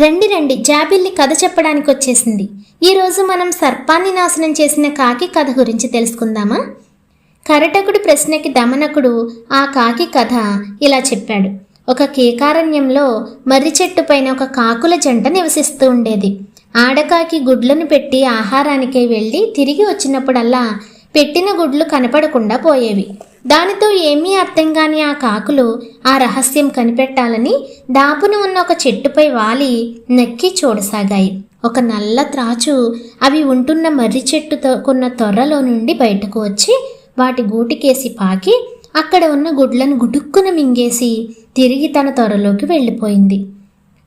రండి రండి. జాబిల్లి కథ చెప్పడానికి వచ్చేసింది. ఈరోజు మనం సర్పాన్ని నాశనం చేసిన కాకి కథ గురించి తెలుసుకుందామా? కరటకుడి ప్రశ్నకి దమనకుడు ఆ కాకి కథ ఇలా చెప్పాడు. ఒక కేకారణ్యంలో మర్రి చెట్టు పైన ఒక కాకుల జంట నివసిస్తూ ఉండేది. ఆడకాకి గుడ్లను పెట్టి ఆహారానికై వెళ్ళి తిరిగి వచ్చినప్పుడల్లా పెట్టిన గుడ్లు కనపడకుండా పోయేవి. దానితో ఏమీ అర్థం కాని ఆ కాకులు ఆ రహస్యం కనిపెట్టాలని దాపున ఉన్న ఒక చెట్టుపై వాలి నక్కి చూడసాగాయి. ఒక నల్ల త్రాచు అవి ఉంటున్న మర్రి చెట్టుతో కొన్న తొర్రలో నుండి బయటకు వచ్చి వాటి గూటికేసి పాకి అక్కడ ఉన్న గుడ్లను గుడుక్కున మింగేసి తిరిగి తన త్వరలోకి వెళ్ళిపోయింది.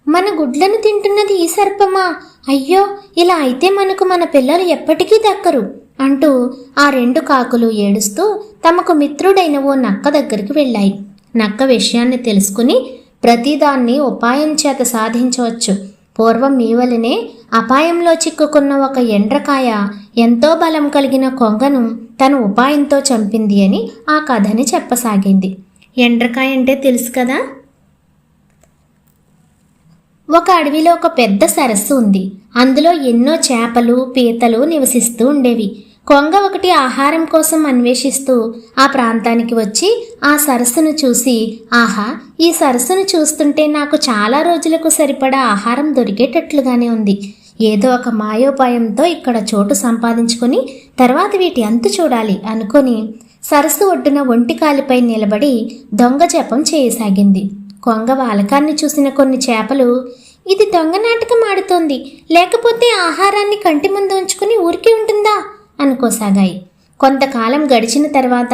మన గుడ్లను తింటున్నది ఈ సర్పమా? అయ్యో ఇలా అయితే మనకు మన పిల్లలు ఎప్పటికీ దక్కరు. అంటూ ఆ రెండు కాకులు ఏడుస్తూ తమకు మిత్రుడైన ఓ నక్క దగ్గరికి వెళ్ళాయి. నక్క విషయాన్ని తెలుసుకుని ప్రతిదాన్ని ఉపాయం చేత సాధించవచ్చు. పూర్వం మీ వలనే అపాయంలో చిక్కుకున్న ఒక ఎండ్రకాయ ఎంతో బలం కలిగిన కొంగను తన ఉపాయంతో చంపింది అని ఆ కథని చెప్పసాగింది. ఎండ్రకాయ అంటే తెలుసు కదా? ఒక అడవిలో ఒక పెద్ద సరస్సు ఉంది. అందులో ఎన్నో చేపలు పీతలు నివసిస్తూ ఉండేవి. కొంగ ఒకటి ఆహారం కోసం అన్వేషిస్తూ ఆ ప్రాంతానికి వచ్చి ఆ సరస్సును చూసి ఆహా ఈ సరస్సును చూస్తుంటే నాకు చాలా రోజులకు సరిపడా ఆహారం దొరికేటట్లుగానే ఉంది. ఏదో ఒక మాయోపాయంతో ఇక్కడ చోటు సంపాదించుకొని తర్వాత వీటి అంతు చూడాలి అనుకొని సరస్సు ఒడ్డున ఒంటి కాలిపై నిలబడి దొంగ జపం చేయసాగింది. కొంగ వాలకాన్ని చూసిన కొన్ని చేపలు ఇది దొంగ నాటకం ఆడుతోంది. లేకపోతే ఆహారాన్ని కంటి ముందు ఉంచుకుని ఊరికి ఉంటుందా? అనుకోసాగాయి. కొంతకాలం గడిచిన తర్వాత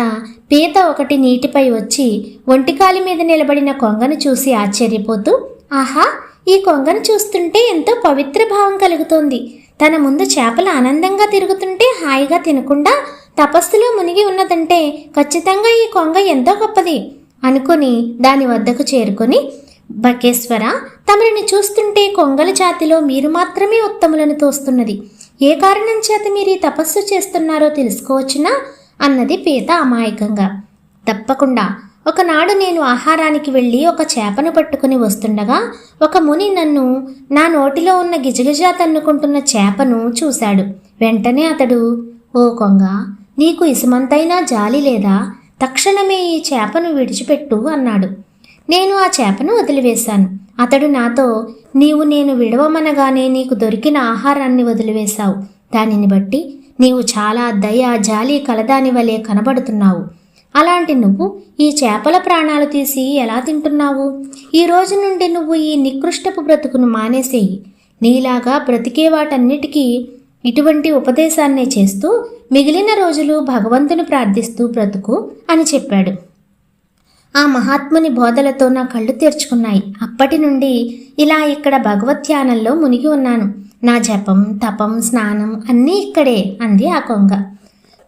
పీత ఒకటి నీటిపై వచ్చి ఒంటికాలి మీద నిలబడిన కొంగను చూసి ఆశ్చర్యపోతూ ఆహా ఈ కొంగను చూస్తుంటే ఎంతో పవిత్ర భావం కలుగుతోంది. తన ముందు చేపలు ఆనందంగా తిరుగుతుంటే హాయిగా తినకుండా తపస్సులో మునిగి ఉన్నదంటే ఖచ్చితంగా ఈ కొంగ ఎంతో గొప్పది అనుకుని దాని వద్దకు చేరుకొని బకేశ్వర తమరిని చూస్తుంటే కొంగల జాతిలో మీరు మాత్రమే ఉత్తములను తోస్తున్నది. ఏ కారణం చేత మీరు ఈ తపస్సు చేస్తున్నారో తెలుసుకోవచ్చునా? అన్నది పీత అమాయకంగా. తప్పకుండా. ఒకనాడు నేను ఆహారానికి వెళ్ళి ఒక చేపను పట్టుకుని వస్తుండగా ఒక ముని నన్ను నా నోటిలో ఉన్న గిజగిజా తన్నుకుంటున్న చేపను చూశాడు. వెంటనే అతడు ఓ కొంగ నీకు ఇసుమంతైనా జాలి లేదా? తక్షణమే ఈ చేపను విడిచిపెట్టు అన్నాడు. నేను ఆ చేపను వదిలివేశాను. అతడు నాతో నీవు నేను విడవమనగానే నీకు దొరికిన ఆహారాన్ని వదిలివేశావు. దానిని బట్టి నీవు చాలా దయ జాలి కలదాని వలె కనబడుతున్నావు. అలాంటి నువ్వు ఈ చేపల ప్రాణాలు తీసి ఎలా తింటున్నావు? ఈ రోజు నుండి నువ్వు ఈ నికృష్టపు బ్రతుకును మానేసేయి. నీలాగా బ్రతికే వాటన్నిటికీ ఇటువంటి ఉపదేశాన్నే చేస్తూ మిగిలిన రోజులు భగవంతుని ప్రార్థిస్తూ బ్రతుకు అని చెప్పాడు. ఆ మహాత్ముని బోధలతో నా కళ్ళు తెరుచుకున్నాయి. అప్పటి నుండి ఇలా ఇక్కడ భగవత్యానంలో మునిగి ఉన్నాను. నా జపం తపం స్నానం అన్నీ ఇక్కడే అంది ఆ కొంగ.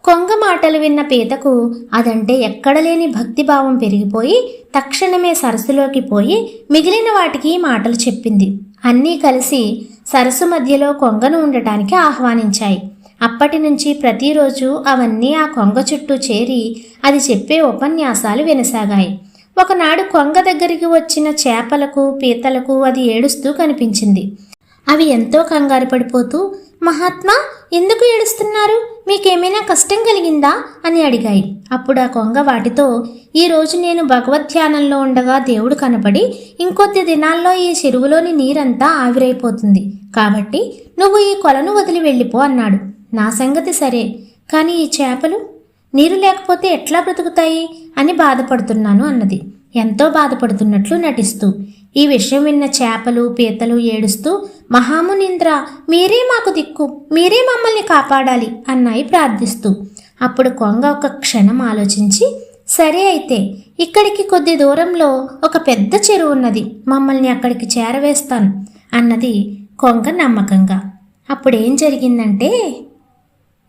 కొంగ మాటలు విన్న పీతకు అదంటే ఎక్కడలేని భక్తిభావం పెరిగిపోయి తక్షణమే సరస్సులోకి పోయి మిగిలిన వాటికి మాటలు చెప్పింది. అన్నీ కలిసి సరస్సు మధ్యలో కొంగను ఉండటానికి ఆహ్వానించాయి. అప్పటి నుంచి ప్రతిరోజు అవన్నీ ఆ కొంగ చుట్టూ చేరి అది చెప్పే ఉపన్యాసాలు వినసాగాయి. ఒకనాడు కొంగ దగ్గరికి వచ్చిన చేపలకు పీతలకు అది ఏడుస్తూ కనిపించింది. అవి ఎంతో కంగారు పడిపోతూ మహాత్మా ఎందుకు ఏడుస్తున్నారు? మీకేమైనా కష్టం కలిగిందా? అని అడిగాయి. అప్పుడు ఆ కొంగ వాటితో ఈరోజు నేను భగవద్ధ్యానంలో ఉండగా దేవుడు కనపడి ఇంకొద్ది దినాల్లో ఈ చెరువులోని నీరంతా ఆవిరైపోతుంది. కాబట్టి నువ్వు ఈ కొలను వదిలి వెళ్ళిపో అన్నాడు. నా సంగతి సరే కానీ ఈ చేపలు నీరు లేకపోతే ఎట్లా బ్రతుకుతాయి అని బాధపడుతున్నాను అన్నది. ఎంతో బాధపడుతున్నట్లు నటిస్తూ ఈ విషయం విన్న చేపలు పీతలు ఏడుస్తూ మహామునింద్ర మీరే మాకు దిక్కు మీరే మమ్మల్ని కాపాడాలి అన్నాయి ప్రార్థిస్తూ. అప్పుడు కొంగ ఒక క్షణం ఆలోచించి సరే అయితే ఇక్కడికి కొద్ది దూరంలో ఒక పెద్ద చెరువు ఉన్నది మమ్మల్ని అక్కడికి చేరవేస్తాను అన్నది కొంగ నమ్మకంగా. అప్పుడేం జరిగిందంటే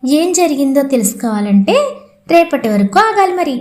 ఏం జరిగిందో తెలుసుకోవాలంటే రేపటి వరకు ఆగాలి మరి.